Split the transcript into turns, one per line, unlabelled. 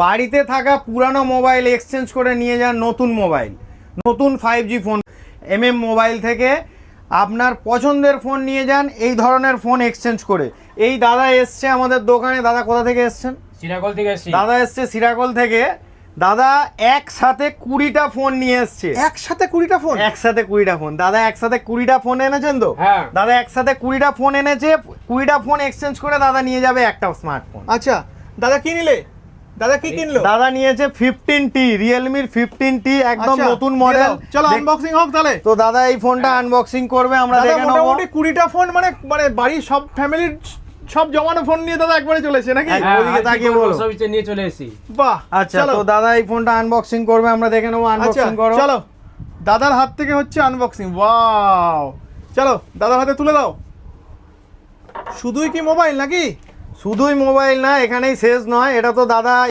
বাড়িতে থাকা পুরানো মোবাইল এক্সচেঞ্জ করে নিয়ে যান নতুন মোবাইল। নতুন five G phone M M mobile থেকে আপনার পছন্দের ফোন নিয়ে যান এই ধরনের ফোন এক্সচেঞ্জ করে। এই দাদা এসছে আমাদের দোকানে। দাদা কোথা থেকে এসছেন?
চিরাকল থেকে এসছি।
দাদা এসছে সিরাকল থেকে। দাদা একসাথে কুড়িটা ফোন নিয়ে এসছে।
একসাথে কুড়িটা ফোন
একসাথে কুড়িটা ফোন দাদা একসাথে কুড়িটা ফোন এনেছেন তো?
হ্যাঁ।
দাদা একসাথে কুড়িটা ফোন এনেছে কুড়িটা ফোন এক্সচেঞ্জ করে দাদা নিয়ে যাবে একটা স্মার্টফোন
আচ্ছা দাদা কি নিলে? দাদা কি কিনলো?
দাদা নিয়েছে ফিফটিন টি রিয়েলমির ফিফটিন টি একদম
আচ্ছা,
নতুন মডেল
চলো আনবক্সিং হোক তাহলে।
তো দাদা এই ফোনটা আনবক্সিং করবে আমরা দেখে নেব।
মোটামুটি কুড়িটা ফোন মানে মানে বাড়ির সব ফ্যামিলির সব জমানো ফোন নিয়ে দাদা একবারে চলেছে নাকি?
এক-
হ্যাঁ,
ওদিকে
আর
তাকিয়ে বলো।
সব নিয়ে চলে এসেছি।
বাহ
আচ্ছা তো দাদা এই ফোনটা আনবক্সিং করবে আমরা দেখে নেব
আচ্ছা
আনবক্সিং করো।
চলো। দাদার হাত থেকে হচ্ছে আনবক্সিং ওয়াও চলো দাদার হাতে তুলে দাও। শুধুই কি মোবাইল নাকি?
শুধুই মোবাইল না এখানেই শেষ নয় এটা তো দাদা